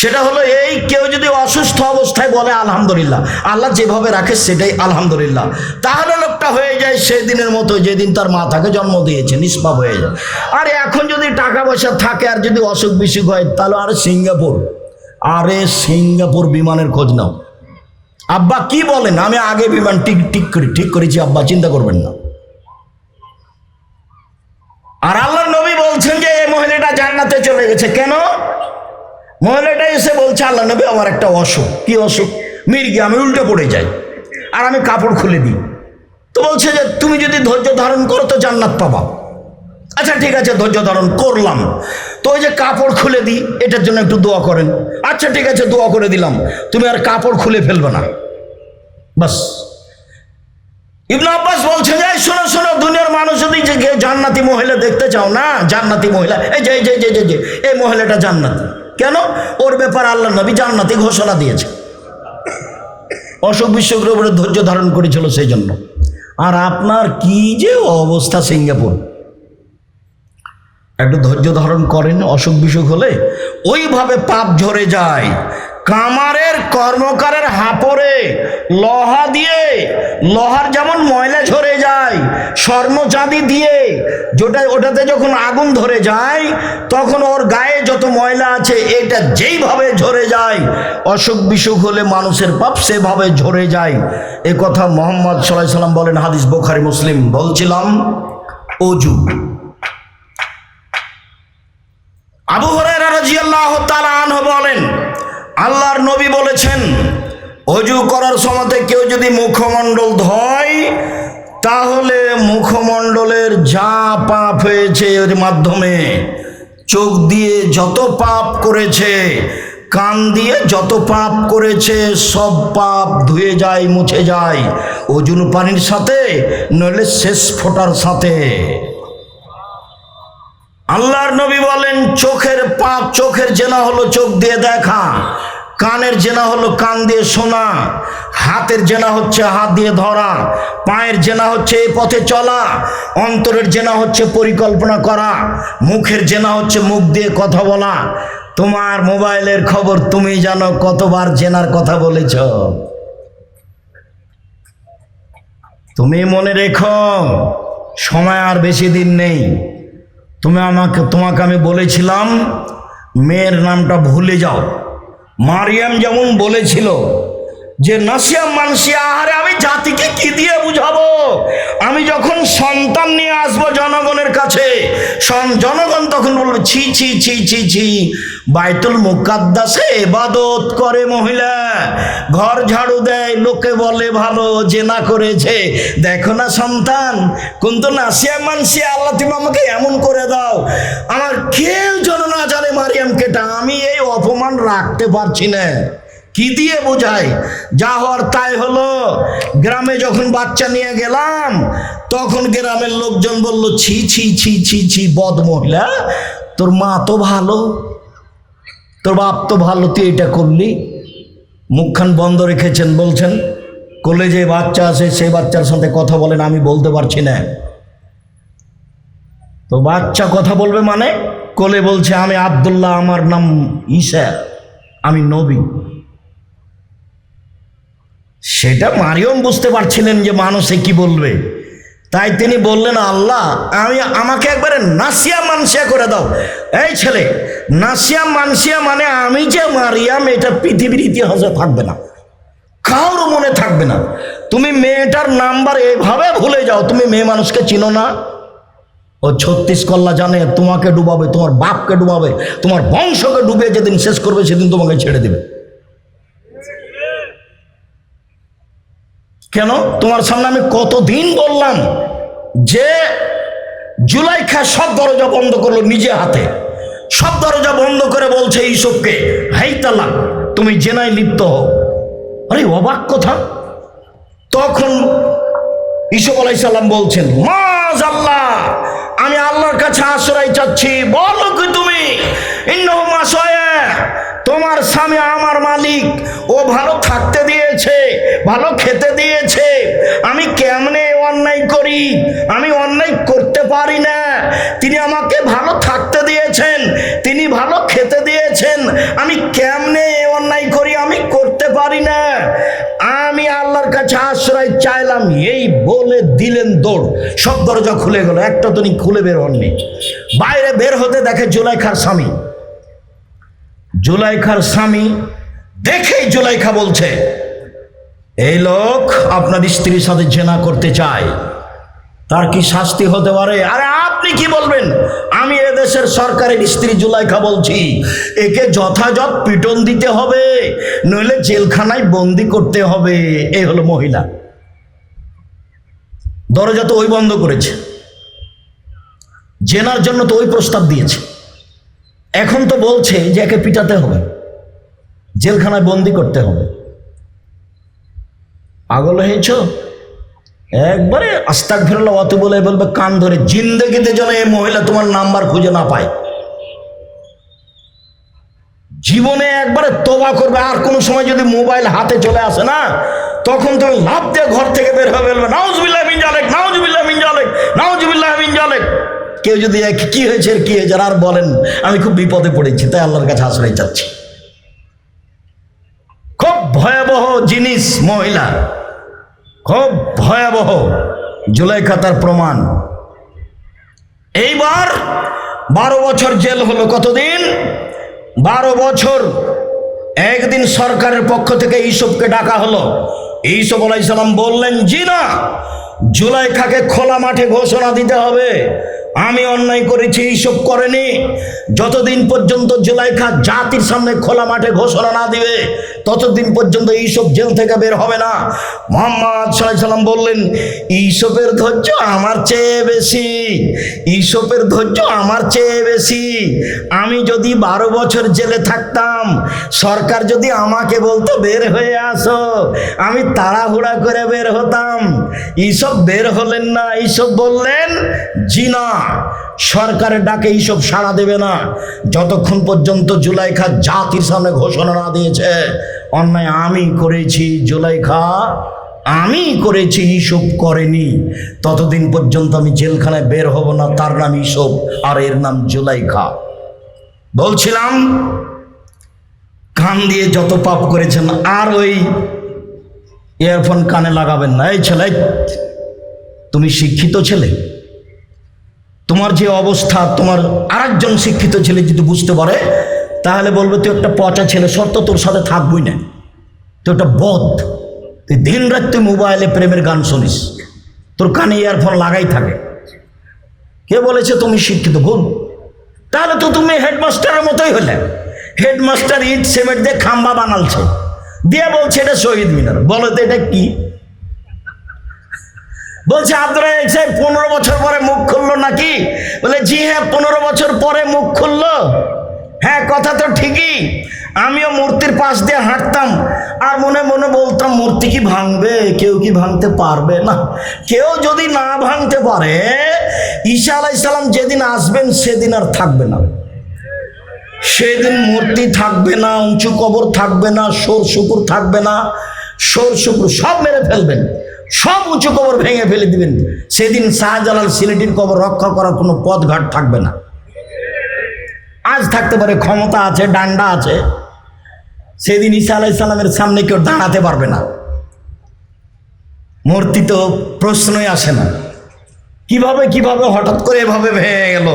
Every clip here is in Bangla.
সেটা হলো এই কেউ যদি অসুস্থ অবস্থায় বলে, আলহামদুলিল্লাহ। আল্লাহ যেভাবে রাখে সেটাই আলহামদুলিল্লাহ। তাহলে লোকটা হয়ে যায় সেদিনের মতো, যেদিন তার মা তাকে জন্ম দিয়েছে, নিষ্পাপ হয়ে যায়। আর এখন যদি টাকা পয়সা থাকে আর যদি অসুখ বিসুখ হয়, তাহলে আরে সিঙ্গাপুর। আরে সিঙ্গাপুর বিমানের খোঁজ নাও। আব্বা কি বলেন? আমি আগে বিমান ঠিক ঠিক করি, ঠিক করেছি আব্বা, চিন্তা করবেন না। আর আল্লাহ নবী বলছেন যে, এই মহিলাটা জান্নাতে চলে গেছে। কেন? মহিলাটা এসে বলছে, আল্লাহ নবী, আমার একটা অসুখ। কি অসুখ? মির্গি আমি উল্টে পড়ে যাই আর আমি কাপড় খুলে দিই। তো বলছে যে, তুমি যদি ধৈর্য ধারণ করো তো জান্নাত পাবা। আচ্ছা ঠিক আছে, ধৈর্য ধারণ করলাম। তো ওই যে কাপড় খুলে দিই, এটার জন্য একটু দোয়া করেন। আচ্ছা ঠিক আছে, দোয়া করে দিলাম। তুমি আর কাপড় খুলে ফেলবে না। বাস। ইবনে আব্বাস বলছে যে শোনো শোনো, দুনিয়ার মানুষ যদি যে জান্নাতি মহিলা দেখতে চাও না, জান্নাতি মহিলা এই যে এই যে এই যে, এই মহিলাটা জান্নাতি। কেন? ওর ব্যাপার আল্লাহ নবী জান্নাতি ঘোষণা দিয়েছে। অশোক বিসুখের ধৈর্য ধারণ করেছিল সেই জন্য আর আপনার কি যে অবস্থা সিঙ্গাপুর? একটু ধৈর্য ধারণ করেন অসুখ বিসুখ হলে। ওইভাবে পাপ ঝরে যায়। কামারের কর্মকারের হাপরে লহা দিয়ে, লহার যেমন ময়লা ঝরে যায়, স্বর্ণ চাঁদি দিয়ে যেটা ওটাতে যখন আগুন ধরে যায়, তখন ওর গায়ে যত ময়লা আছে, এটা যেইভাবে ঝরে যায়, অসুখ বিসুখ হলে মানুষের পাপ সেভাবে ঝরে যায়। এ কথা মোহাম্মদ সাল্লাহ সাল্লাম বলেন, হাদিস বোখারি, মুসলিম। বলছিলাম, অজু। আবু হরাইরা রাদিয়াল্লাহু তাআলা বলেন আল্লাহর নবী বলেছেন, অজু করার সময়তে কেউ যদি মুখমণ্ডল ধয়, তাহলে মুখমণ্ডলের যা পাপ হয়েছে এর মাধ্যমে, চোখ দিয়ে যত পাপ করেছে, কান দিয়ে যত পাপ করেছে, সব পাপ ধুয়ে যায়, মুছে যায়, অজুন পানির সাথে, নইলে শেষ ফোটার সাথে। আল্লাহর নবী বলেন, চোখের পাপ, চোখের জেনা হলো চোখ দিয়ে দেখা। কানের জেনা হলো কান দিয়ে শোনা, হাতের জেনা হচ্ছে হাত দিয়ে ধরা, পায়ের জেনা হচ্ছে এই পথে চলা, অন্তরের জেনা হচ্ছে পরিকল্পনা করা, মুখের জেনা হচ্ছে মুখ দিয়ে কথা বলা। তোমার মোবাইলের খবর তুমি জানো, কতবার জেনার কথা বলেছ? তুমি মনে রেখো, সময় আর বেশি দিন নেই। তুমি আমাকে, তোমাকে আমি বলেছিলাম, মেয়ের নামটা ভুলে যাও। মারিয়াম যেমন বলেছিল যে নাসিয়া মানসিয়া, আহারে আমি জাতিকে কি দিয়ে বুঝাবো? আমি যখন সন্তান নিয়ে আসব জনগণের কাছে জনগণ তখন বলবে, ছি ছি ছি ছি ছি। বাইতুল মুকাদ্দাসে এবাদত করে মহিলা। ঘর ঝাড়ু দেয়, লোকে বলে ভালো যে না করেছে। দেখো না সন্তান, কিন্তু নাসিয়া মানসিয়া, আল্লাহ তুমি আমাকে এমন করে দাও। আমার কেউ যেন না জানে মারিয়াম কেটা আমি এই অপমান রাখতে পারছি না। কি দিয়ে বোঝায়? যা হওয়ার তাই হলো। গ্রামে যখন বাচ্চা নিয়ে গেলাম, তখন গ্রামের লোকজন বলল, ছি ছি ছি ছি ছি, বদ মহিলা, তোর মা তো ভালো, তোর বাপ তো ভালো, তুই এটা করলি। মুখখান বন্ধ রেখেছেন, বলছেন কোলে যে বাচ্চা আছে সেই বাচ্চার সাথে কথা বলেন, আমি বলতে পারছি না। তো বাচ্চা কথা বলবে মানে কোলে বলছে, আমি আবদুল্লাহ, আমার নাম ঈশা আমি নবী। সেটা মারিয়ম বুঝতে পারছিলেন যে মানুষে কি বলবে। তাই তিনি বললেন, আল্লাহ, আমি আমাকে একবারে নাসিয়া মানসিয়া করে দাও। এই ছেলে, নাসিয়া মানসিয়া মানে আমি যে মারিয়াম, এটা পৃথিবীর ইতিহাসে থাকবে না। কারোর মনে থাকবে না। তুমি মেয়েটার নাম্বার এভাবে ভুলে যাও, তুমি মেয়ে মানুষকে চিনো না। ও ছত্রিশ কল্লা জানে, তোমাকে ডুবাবে, তোমার বাপকে ডুবাবে, তোমার বংশকে ডুবে যেদিন শেষ করবে, সেদিন তোমাকে ছেড়ে দেবে। কেন? তোমার সামনে আমি কতদিন বললাম যে জুলাইখা সব দরজা বন্ধ করল নিজে হাতে। সব দরজা বন্ধ করে বলছে এইসবকে হাই তালাক তুমি জেনায় লিপ্ত হও। আরে, অবাক কথা। তখন ইসব আলাইসাল্লাম বলছেন, মাজ আল্লাহ, আমি আল্লাহর কাছে আশ্রয় চাচ্ছি। বলো কি তুমি। তোমার স্বামী আমার মালিক। ও ভালো থাকতে দিয়েছে, ভালো খেতে দিয়েছে। আমি কেমনে অন্যায় করি? আমি অন্যায় করতে পারি না। তিনি আমাকে ভালো থাকতে দিয়েছেন, তিনি ভালো খেতে দিয়েছেন। আমি কেমনে অন্যায় করি? আমি করতে পারি না। আমি আল্লাহর কাছে আশ্রয় চাইলাম, এই বলে দিলেন দৌড়। সব দরজা খুলে গেল, একটা তিনি খুলে বের হননি। বাইরে বের হতে দেখে জুলাইখার স্বামী। জুলাইখার স্বামী দেখেই জুলাইখা বলছে, এই লোক আপনার স্ত্রীর সাথে জেনা করতে চায়। তার কি শাস্তি হতে পারে? আরে আপনি কি বলবেন? আমি এদেশের সরকারের স্ত্রী জুলাইখা বলছি। একে যথাযথ পিটন দিতে হবে, নইলে জেলখানায় বন্দি করতে হবে। এই হলো মহিলা। দরজা তো ওই বন্ধ করেছে। জেনার জন্য তো ওই প্রস্তাব দিয়েছে। এখন তো বলছে যে একে পিটাতে হবে। জেলখানায় বন্দি করতে হবে। পাগল হয়েছ? একবারে আস্তাক ফেরল অত বলে বলবে, কান ধরে। জিন্দগিতে যেন এই মহিলা তোমার নাম্বার খুঁজে না পায়। জীবনে একবারে তোবা করবে, আর কোনো সময় যদি মোবাইল হাতে চলে আসে না, তখন তুমি লাভ দিয়ে ঘর থেকে বের হয়ে বলবে জালেক নাউজবিল্লাহ মিন জালেক নাউজবিল্লাহ মিন জালেক কেউ যদি কি হয়েছে কি হয়েছে? আর বলেন, আমি খুব বিপদে পড়েছি, তাই আল্লাহর কাছে আশ্রয় চাচ্ছি। খুব ভয়াবহ জিনিস, মহিলা। খুব ভয়াবহ জুলাইখা তার প্রমাণ। এইবার বারো বছর জেল হলো কতদিন? বারো বছর। একদিন সরকারের পক্ষ থেকে ইসবকে ডাকা হলো। ইসব আলাইসালাম বললেন, জি না, জুলাইখাকে খোলা মাঠে ঘোষণা দিতে হবে। আমি অন্যায় করেছি, এইসব করেনি। যতদিন পর্যন্ত জুলাইখা জাতির সামনে খোলা মাঠে ঘোষণা না দিবে, ততদিন পর্যন্ত এইসব জেল থেকে বের হবে না। মোহাম্মদ সাল্লাম বললেন, এইসবের ধৈর্য আমার চেয়ে বেশি, এইসবের ধৈর্য আমার চেয়ে বেশি। আমি যদি বারো বছর জেলে থাকতাম, সরকার যদি আমাকে বলতো বের হয়ে আসো, আমি তাড়াহুড়া করে বের হতাম। এইসব বের হলেন না, এইসব বললেন জি না সরকারের ডাকে এইসব সাড়া দেবে না। যতক্ষণ পর্যন্ত জুলাইখা জাতির সামনে ঘোষণা না দিয়েছে, অন্যায় আমি করেছি, জুলাইখা আমি করেছি ইসব করেনি। ততদিন পর্যন্ত আমি জেলখানায় বের হব না, তার নাম ইসব আর এর নাম জুলাইখা। বলছিলাম, কান দিয়ে যত পাপ করেছেন, আর ওই ইয়ারফোন কানে লাগাবেন না। এই ছেলে, তুমি শিক্ষিত ছেলে? তোমার যে অবস্থা, তোমার আরেকজন শিক্ষিত ছেলে যদি বুঝতে পারে, তাহলে বলবে, তুই একটা পচা ছেলে সত্য তোর সাথে থাকবই না। তুই একটা বধ তুই দিন রাত তুই মোবাইলে প্রেমের গান শুনিস। তোর কানে ইয়ারফোন লাগাই থাকে। কে বলেছে তুমি শিক্ষিত? ভুল তাহলে তো তুমি হেডমাস্টারের মতোই হলে। হেডমাস্টার ইট সিমেন্ট দিয়ে খাম্বা বানালছে। দিয়ে বলছে এটা শহীদ মিনার। বলো তো এটা কি? বলছে আব্দুল সাহেব পনেরো বছর পরে মুখ খুললো নাকি? বলে, জি হ্যাঁ পনেরো বছর পরে মুখ খুললো। হ্যাঁ কথা তো ঠিকই। আমিও মূর্তির পাশ দিয়ে হাঁটতাম আর মনে মনে বলতাম, মূর্তি কি ভাঙবে? কেউ কি ভাঙতে পারবে না? কেউ যদি না ভাঙতে পারে ঈশা আলাইসালাম যেদিন আসবেন, সেদিন আর থাকবে না। সেদিন মূর্তি থাকবে না, উঁচু কবর থাকবে না, সোর শুকুর থাকবে না, সোর শুকুর সব মেরে ফেলবেন। সব উঁচু কবর ভেঙে ফেলে দিবেন। সেদিন শাহজালাল সিলেটির কবর রক্ষা করার কোনো পথঘাট থাকবে না। আজ থাকতে পারে ক্ষমতা আছে, ডান্ডা আছে। সেদিন ঈসা আলাইসাল্লামের সামনে কেউ দাঁড়াতে পারবে না। মূর্তি তো প্রশ্নই আসে না। কীভাবে কীভাবে, হঠাৎ করে এভাবে ভেঙে গেল।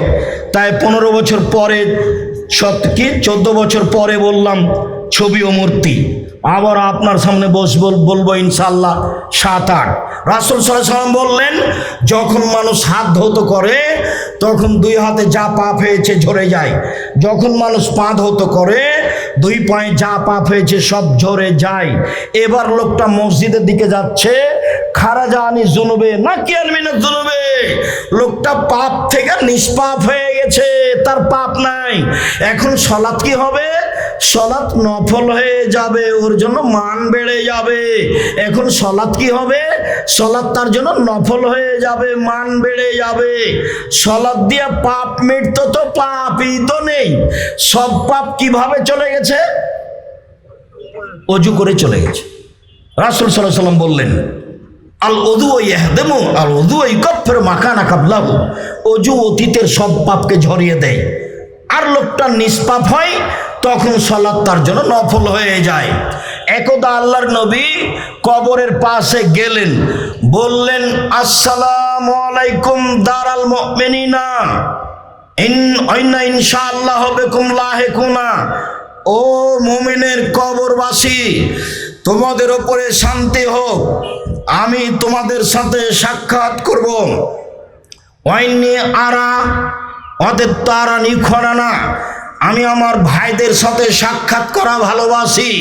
তাই পনেরো বছর পরে সত কি? চোদ্দ বছর পরে বললাম, ছবি ও মূর্তি। আবার আপনার সামনে বসবো বলব ইনশাল্লাহ সাত আট। রাসুল সাল্লাম বললেন, যখন মানুষ হাত ধৌত করে, তখন দুই হাতে যা পাপ হয়েছে ঝরে যায়। যখন মানুষ পা ধৌত করে, দুই পায়ে যা পাপ হয়েছে সব ঝরে যায়। এবার লোকটা মসজিদের দিকে যাচ্ছে, খারা জানি জুনুবে না কি আনবিনা জুনুবে? লোকটা পাপ থেকে নিষ্পাপ হয়ে গেছে, তার পাপ নাই। এখন সলাৎ কি হবে? সলাৎ নফল হয়ে যাবে, ওর জন্য মান বেড়ে যাবে। এখন সলাৎ কি হবে? সলাৎ তার জন্য নফল হয়ে যাবে, মান বেড়ে যাবে। সলাৎ দিয়ে পাপ মিটতো তো পাপই তো নেই। সব পাপ কীভাবে চলে গেছে? অজু করে চলে গেছে। রাসুল সাল্লাহ সাল্লাম বললেন, আল অদু ইয়াহদেমু আল অদু ইকফের মাকানা কাবলাহু। অজু অতীতের সব পাপকে ঝরিয়ে দেয়। আর লোকটা নিষ্পাপ হয় তখন সলাৎ তার জন্য নফল হয়ে যায়। একদা আল্লাহর নবী কবরের পাশে গেলেন। বললেন, আসসালাম আলাইকুম দারাল মুমিনিনা। ইন অন্য ইনশাআল্লাহ বেকুম লাহেকুনা। ও মুমিনের কবরবাসী, তোমাদের ওপরে শান্তি হোক। আমি তোমাদের সাথে সাক্ষাৎ করব। ওয়াইনি আরা অদের তারা নিখরা না। আমি আমার ভাইদের সাথে সাক্ষাৎ করা ভালোবাসি।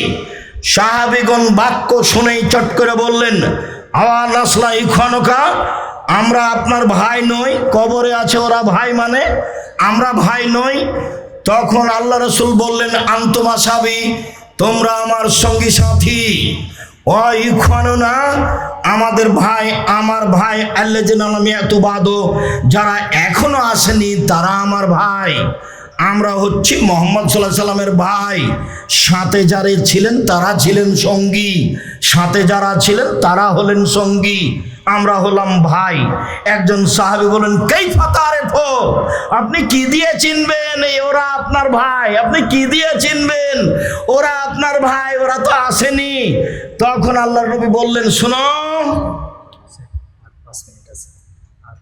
সাহাবিগণ বাক্য শুনেই চট করে বললেন আওয়াল আসলা ইখনকা আমরা আপনার ভাই নই, কবরে আছে ওরা ভাই মানে আমরা ভাই নই। তখন আল্লাহ রসুল বললেন, আন্তমা সাবি তোমরা আমার সঙ্গী সাথী। ও ইখানো না আমাদের ভাই, আমার ভাই, আল্লাহ এত বাদো যারা এখনও আসেনি, তারা আমার ভাই। আমরা হচ্ছি মোহাম্মদ সাল্লাহ সাল্লামের ভাই। সাথে যারা ছিলেন, তারা ছিলেন সঙ্গী। সাথে যারা ছিলেন, তারা হলেন সঙ্গী। আমরা হলাম ভাই। একজন সাহাবি বলেন কেই ফাতারে আপনি কি দিয়ে চিনবেন ওরা আপনার ভাই? আপনি কি দিয়ে চিনবেন? ওরা আপনার ভাই, ওরা তো আসেনি। তখন আল্লাহ নবী বললেন, শুনো। আর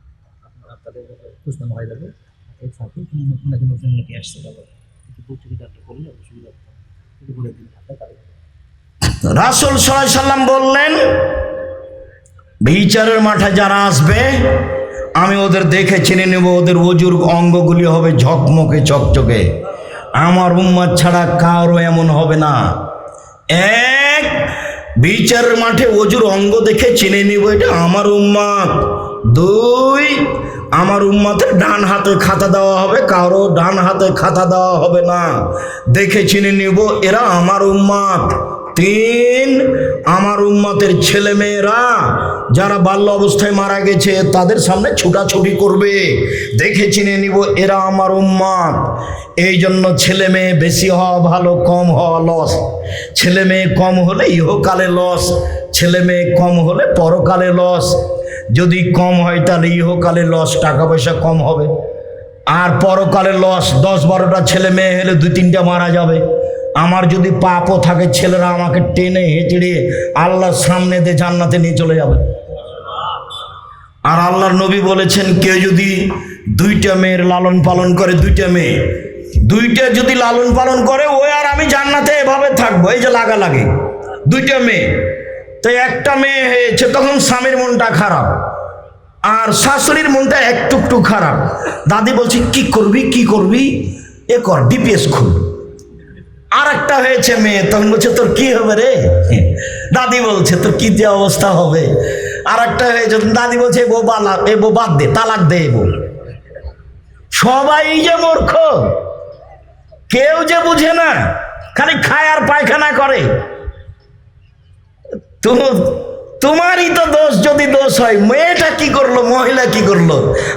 নতুন আসতে যাবে কিন্তু করলে অসুবিধা হতো কিন্তু বলে দিন। রাসুল সাল্লাম বললেন বিচারের মাঠে যারা আসবে আমি ওদের দেখে চিনে নেব ওদের অজুর অঙ্গগুলি হবে ঝকমকে চকচকে। আমার উম্মাদ ছাড়া কারও এমন হবে না। এক বিচারের মাঠে অজুর অঙ্গ দেখে চিনে নিব এটা আমার উম্মাদ দুই আমার উম্মাদের ডান হাতে খাতা দেওয়া হবে, কারও ডান হাতে খাতা দেওয়া হবে না। দেখে চিনে নিব, এরা আমার উম্মাদ তিন, আমার উম্মতের ছেলে মেয়েরা যারা বাল্য অবস্থায় মারা গেছে, তাদের সামনে ছুটাছুটি করবে। দেখে চিনে নিব, এরা আমার উম্মাদ এই জন্য ছেলে মেয়ে বেশি হওয়া ভালো, কম হওয়া লস ছেলে মেয়ে কম হলে ইহকালে লস ছেলে মেয়ে কম হলে পরকালে লস যদি কম হয় তাহলে ইহকালে লস টাকা পয়সা কম হবে। আর পরকালে লস দশ বারোটা ছেলে মেয়ে হলে দুই তিনটা মারা যাবে। আমার যদি পাপও থাকে, ছেলেরা আমাকে টেনে হেঁচড়ে আল্লাহর সামনে দিয়ে জান্নাতে নিয়ে চলে যাবে। আর আল্লাহর নবী বলেছেন, কেউ যদি দুইটা মেয়ের লালন পালন করে, দুইটা মেয়ে, দুইটা যদি লালন পালন করে, ওই আর আমি জান্নাতে এভাবে থাকব। এই যে লাগা লাগে। দুইটা মেয়ে তো একটা মেয়ে হয়েছে, তখন স্বামীর মনটা খারাপ, আর শাশুড়ির মনটা একটু একটু খারাপ। দাদি বলছে, কি করবি কি করবি? এ কর ডিপিএস খুল। আর একটা হয়েছে মেয়ে, তখন বলছে, তোর কি হবে রে? দাদি বলছে, তোর কি যে অবস্থা হবে? আর একটা হয়েছে দাদি বলছে বউ বালা, এ বউ বাদ দে, তালাক দে এ বউ। সবাই যে মূর্খ, কেউ যে বুঝে না, খালি খায় আর পায়খানা করে। তোমারই তো দোষ, যদি দোষ হয়, মেয়েটা কি করল, মহিলা কি করল?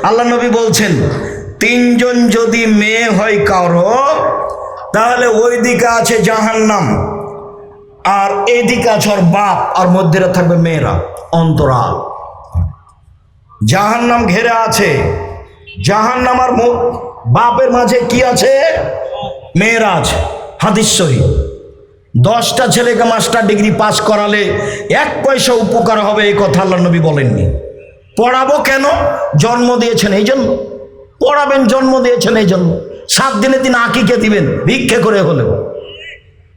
আল্লাহ নবী বলছেন, তিনজন যদি মেয়ে হয় কারও, তাহলে ওই দিকে আছে জাহান্নাম, আর এদিকে আছে ওর বাপ, আর মধ্যে থাকবে মেয়েরা, অন্তরাল। জাহান্নাম ঘেরে আছে। জাহান্নাম আর বাপের মাঝে কি আছে? মেয়েরা আছে। হাদিস শরীফ দশটা ছেলেকে মাস্টার ডিগ্রি পাস করালে এক পয়সা উপকার হবে, এই কথা আল্লাহ নবী বলেননি। পড়াবো কেন? জন্ম দিয়েছেন, এই জন্য। পড়াবেন, জন্ম দিয়েছেন, এই জন্য। সাত দিনের দিন আঁকিকে দিবেন? ভিক্ষে করে হলেও।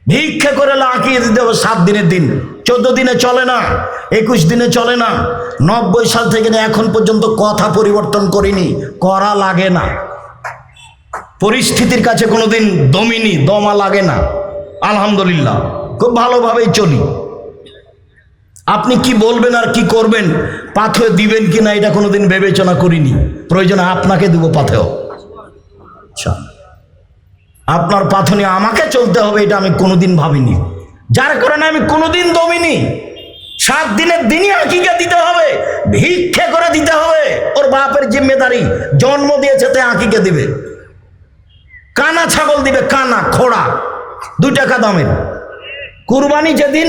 ভিক্ষে করে আঁকিয়ে দিতে হবে সাত দিনের দিন? চোদ্দ দিনে চলে না, একুশ দিনে চলে না, নব্বই সাল থেকে এখন পর্যন্ত কথা পরিবর্তন করিনি, করা লাগে না। পরিস্থিতির কাছে কোনোদিন দমিনি, দমা লাগে না। আলহামদুলিল্লাহ, খুব ভালোভাবেই চলি। আপনি কি বলবেন আর কি করবেন, পাথর দিবেন কি না, এটা কোনোদিন বিবেচনা করিনি। প্রয়োজনে আপনাকে দিব পাথেও আচ্ছা। আপনার পাথনে আমাকে চলতে হবে, এটা আমি কোনোদিন ভাবিনি। যার কারণে আমি কোনোদিন দমিনি। সাত দিনের দিনই আঁকিকা দিতে হবে, ভিক্ষে করে দিতে হবে। ওর বাপের জিম্মেদারি জন্ম দিয়েছে তে আঁকিকে দিবে। কানা ছাগল দিবে, কানা, খোড়া। দুই টাকা দামের। কুরবানি যেদিন,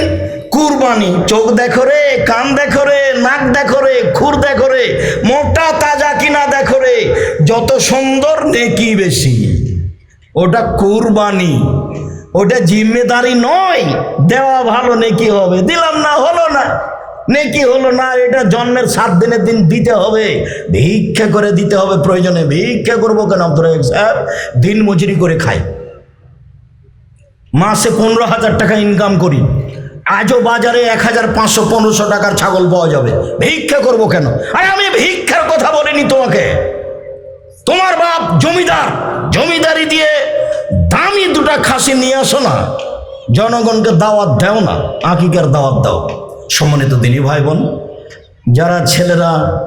কুরবানি, চোখ দেখো রে, কান দেখো রে, নাক দেখো রে, খুর দেখো রে, মোটা, তাজা কিনা দেখো রে, যত সুন্দর, নেকি বেশি। ওটা কুরবানি। ওটা জিম্মেদারি নয়, দেওয়া ভালো, নেকি হবে। দিলাম না, হলো না। নেকি হলো না, এটা জন্মের সাত দিনের দিন দিতে হবে। ভিক্ষা করে দিতে হবে প্রয়োজনে। ভিক্ষা করব কেন আব্দুল সাহেব? দিন মজুরি করে খাই মাসে পনেরো হাজার টাকা ইনকাম করি। আজও বাজারে এক হাজার পাঁচশো, পনেরোশো টাকার ছাগল পাওয়া যাবে। ভিক্ষা করব কেন? আরে আমি ভিক্ষার কথা বলিনি তোমাকে। তোমার বাপ জমিদার। জমিদারি দিয়ে দামি দুটা খাসি নিয়ে আসো না। জনগণকে দাওয়াত দাও না। আকিকার দাওয়াত দাও। সম্মানিত দিনী ভাই বোন, যারা ছেলেরা